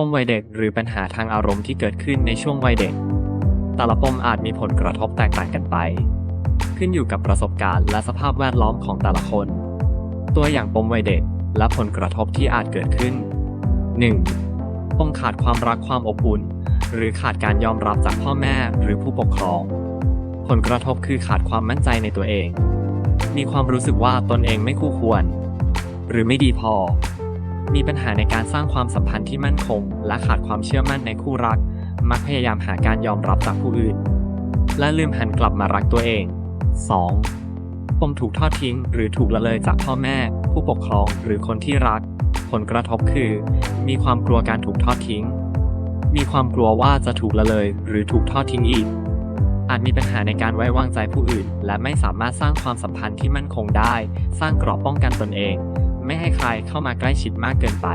ปมวัยเด็กหรือปัญหาทางอารมณ์ที่เกิดขึ้นในช่วงวัยเด็ก แต่ละปมอาจมีผลกระทบแตกต่างกันไป ขึ้นอยู่กับประสบการณ์และสภาพแวดล้อมของแต่ละคน ตัวอย่างปมวัยเด็กและผลกระทบที่อาจเกิดขึ้น 1. ปมขาดความรักความอบอุ่น หรือขาดการยอมรับจากพ่อแม่หรือผู้ปกครอง ผลกระทบคือขาดความมั่นใจในตัวเอง มีความรู้สึกว่าตนเองไม่คู่ควร หรือไม่ดีพอ มีปัญหาในการสร้างความสัมพันธ์ที่มั่นคง และขาดความเชื่อมั่นในคู่รัก มักพยายามหาการยอมรับจากผู้อื่น และลืมหันกลับมารักตัวเอง 2. ปมถูกทอดทิ้ง หรือถูกละเลยจากพ่อแม่ ผู้ปกครองหรือคนที่รัก ผลกระทบคือ มีความกลัวการถูกทอดทิ้ง มีความกลัวว่าจะถูกละเลย หรือถูกทอดทิ้งอีก อาจมีปัญหาในการไว้วางใจผู้อื่น และไม่สามารถสร้างความสัมพันธ์ที่มั่นคงได้ สร้างกรอบป้องกันตนเอง ไม่ให้ใครเข้ามาใกล้ชิดมากเกินไป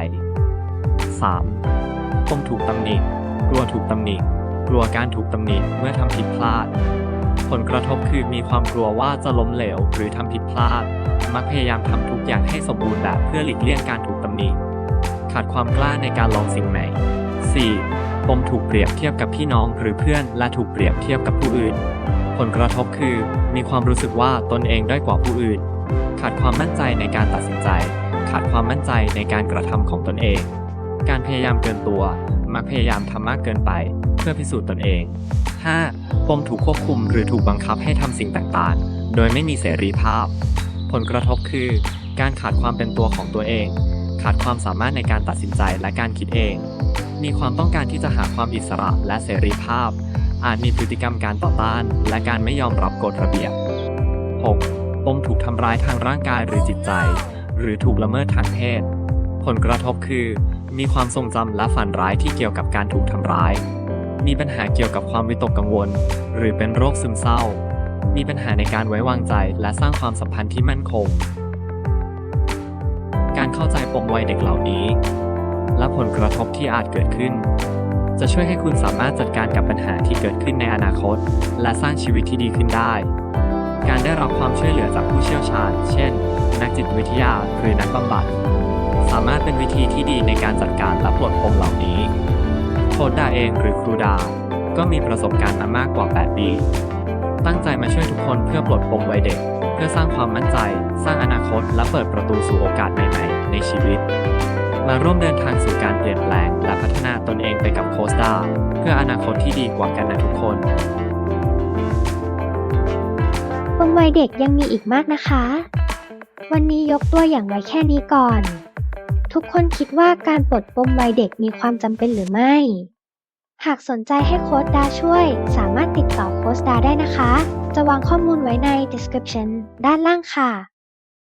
3. ปมถูกตำหนิกลัวถูกตำหนิกลัวการถูกตำหนิเมื่อทำผิดพลาด ผลกระทบคือมีความกลัวว่าจะล้มเหลวหรือทำผิดพลาด มักพยายามทำทุกอย่างให้สมบูรณ์แบบเพื่อหลีกเลี่ยงการถูกตำหนิขาดความกล้าในการลองสิ่งใหม่ 4. ปมถูกเปรียบเทียบกับพี่น้องหรือเพื่อนและถูกเปรียบเทียบกับผู้อื่น ผลกระทบคือ มีความรู้สึกว่าตนเองด้อยกว่าผู้อื่น ขาดความมั่นใจในการตัดสินใจ ขาดความมั่นใจในการกระทำของตนเอง การพยายามเกินตัว มักพยายามทำมากเกินไป เพื่อพิสูจน์ตนเอง 5. ปมถูกควบคุมหรือถูกบังคับให้ทำสิ่งต่างๆ โดยไม่มีเสรีภาพ ผลกระทบคือ การขาดความเป็นตัวของตัวเอง ขาดความสามารถในการตัดสินใจและการคิดเอง มีความต้องการที่จะหาความอิสระและเสรีภาพ อาจมีพฤติกรรมการต่อต้าน และการไม่ยอมรับกฎระเบียบ 6. ปมถูกทำร้ายทางร่างกายหรือจิตใจ หรือถูกละเมิดทางเพศ ผลกระทบคือ มีความทรงจำและฝันร้ายที่เกี่ยวกับการถูกทำร้าย มีปัญหาเกี่ยวกับความวิตกกังวล หรือเป็นโรคซึมเศร้า มีปัญหาในการไว้วางใจและสร้างความสัมพันธ์ที่มั่นคง การเข้าใจปมวัยเด็กเหล่านี้ และผลกระทบที่อาจเกิดขึ้น จะช่วยให้คุณสามารถจัดการกับปัญหาที่เกิดขึ้นในอนาคต และสร้างชีวิตที่ดีขึ้นได้ การได้รับความช่วยเหลือจากผู้เชี่ยวชาญ เช่น นักจิตวิทยาหรือนักบำบัด สามารถเป็นวิธีที่ดีในการจัดการและปลดปมเหล่านี้ โค้ดดาเองหรือครูดา ก็มีประสบการณ์มามากกว่า 8 ปี ตั้งใจมาช่วยทุกคนเพื่อปลดปมวัยเด็ก เพื่อสร้างความมั่นใจ สร้างอนาคต และเปิดประตูสู่โอกาสใหม่ๆ ในชีวิต มาร่วมเดินทางสู่การเปลี่ยนแปลง และพัฒนาตนเองไปกับโคสตาเพื่ออนาคตที่ดีกว่ากันนะทุกคน ปมวัยเด็กยังมีอีกมากนะคะ วันนี้ยกตัวอย่างไว้แค่นี้ก่อน ทุกคนคิดว่าการปลดปมวัยเด็กมีความจำเป็นหรือไม่ หากสนใจให้โค้ดดาช่วย สามารถติดต่อโค้ดดาได้นะคะ จะวางข้อมูลไว้ใน description ด้านล่างค่ะ